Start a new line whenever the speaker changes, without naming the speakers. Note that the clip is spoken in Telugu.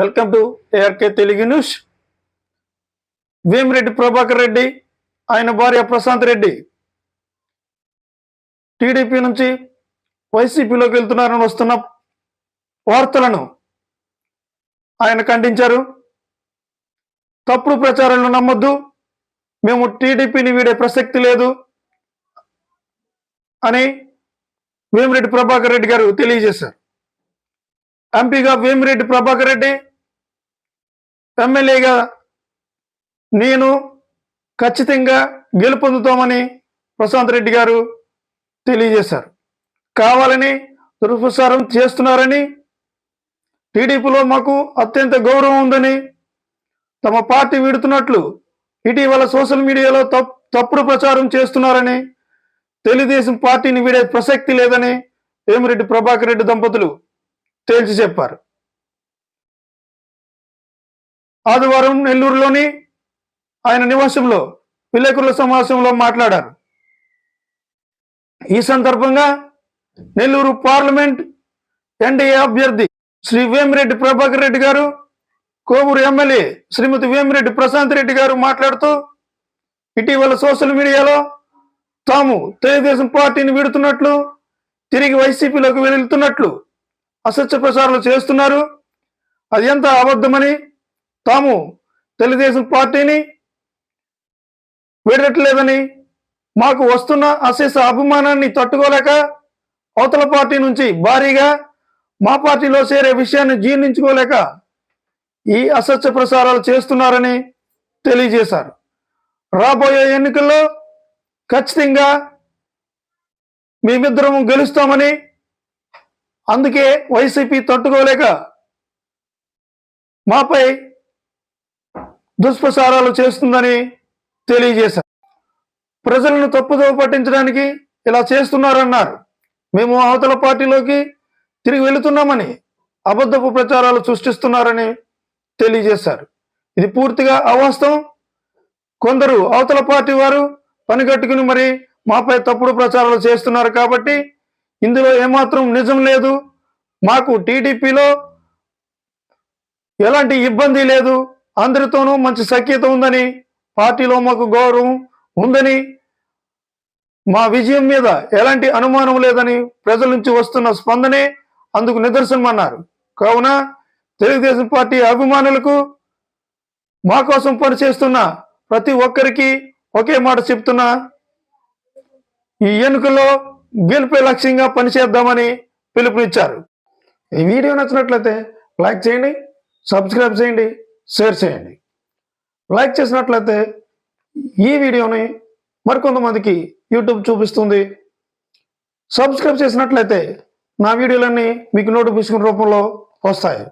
Welcome to ARK Telugu news. Vemireddy Prabhakar Reddy ఆయన భార్య ప్రశాంత్ రెడ్డి. టీడీపీ నుంచి వైసీపీలోకి వెళ్తున్నారని వస్తున్న వార్తలను ఆయన ఖండించారు. తప్పుడు ప్రచారాలను నమ్మొద్దు. మేము టీడీపీని వీడే ప్రసక్తి లేదు అని వేమిరెడ్డి ప్రభాకర్ రెడ్డి గారు తెలియజేశారు. ఎంపీగా వేమిరెడ్డి ప్రభాకర్ రెడ్డి ఎమ్మెల్యేగా నేను ఖచ్చితంగా గెలుపొందుతామని ప్రశాంత్ రెడ్డి గారు తెలియజేశారు. కావాలని దుర్ప్రచారం చేస్తున్నారని టీడీపీలో మాకు అత్యంత గౌరవం ఉందని తమ పార్టీ విడుతున్నట్లు ఇటీవల సోషల్ మీడియాలో తప్పుడు ప్రచారం చేస్తున్నారని తెలుగుదేశం పార్టీని వీడే ప్రసక్తి లేదని వేమిరెడ్డి ప్రభాకర్ రెడ్డి దంపతులు తేల్చి చెప్పారు. ఆదివారం నెల్లూరులోని ఆయన నివాసంలో విలేకరుల సమావేశంలో మాట్లాడారు. ఈ సందర్భంగా నెల్లూరు పార్లమెంట్ ఎన్డీఏ అభ్యర్థి శ్రీ వేమిరెడ్డి ప్రభాకర్ రెడ్డి గారు కోవూరు ఎమ్మెల్యే శ్రీమతి వేమిరెడ్డి ప్రశాంత్ రెడ్డి గారు మాట్లాడుతూ ఇటీవల సోషల్ మీడియాలో తాము తెలుగుదేశం పార్టీని విడుతున్నట్లు తిరిగి వైసీపీలోకి వెళుతున్నట్లు అసత్య ప్రచారాలు చేస్తున్నారు. అది ఎంత అబద్ధమని తాము తెలుగుదేశం పార్టీని విడట్లేదని మాకు వస్తున్న అశేష అభిమానాన్ని తట్టుకోలేక అవతల పార్టీ నుంచి భారీగా మా పార్టీలో చేరే విషయాన్ని జీర్ణించుకోలేక ఈ అసత్య ప్రసారాలు చేస్తున్నారని తెలియజేశారు. రాబోయే ఎన్నికల్లో ఖచ్చితంగా మేమిద్దరము గెలుస్తామని అందుకే వైసీపీ తట్టుకోలేక మాపై దుష్ప్రచారాలు చేస్తుందని తెలియజేశారు. ప్రజలను తప్పుదో పట్టించడానికి ఇలా చేస్తున్నారన్నారు. మేము అవతల పార్టీలోకి తిరిగి వెళుతున్నామని అబద్ధపు ప్రచారాలు సృష్టిస్తున్నారని తెలియజేశారు. ఇది పూర్తిగా అవాస్తవం. కొందరు అవతల పార్టీ వారు పనిగట్టుకుని మరి మాపై తప్పుడు ప్రచారాలు చేస్తున్నారు కాబట్టి ఇందులో ఏమాత్రం నిజం లేదు. మాకు టీడీపీలో ఎలాంటి ఇబ్బంది లేదు. అందరితోనూ మంచి సఖ్యత ఉందని పార్టీలో మాకు గౌరవం ఉందని మా విజయం మీద ఎలాంటి అనుమానం లేదని ప్రజల నుంచి వస్తున్న స్పందనే అందుకు నిదర్శనం అన్నారు కావున తెలుగుదేశం పార్టీ అభిమానులకు మా కోసం పనిచేస్తున్న ప్రతి ఒక్కరికి ఒకే మాట చెప్తున్నా. ఈ ఎన్నికల్లో గెలిపే లక్ష్యంగా పనిచేద్దామని పిలుపునిచ్చారు. ఈ వీడియో నచ్చినట్లయితే లైక్ చేయండి సబ్స్క్రైబ్ చేయండి. షేర్ చేయండి. లైక్ చేసినట్లయితే ఈ వీడియోని మరికొంతమందికి యూట్యూబ్ చూపిస్తుంది. సబ్స్క్రైబ్ చేసినట్లయితే నా వీడియోలన్నీ మీకు నోటిఫికేషన్ రూపంలో వస్తాయి.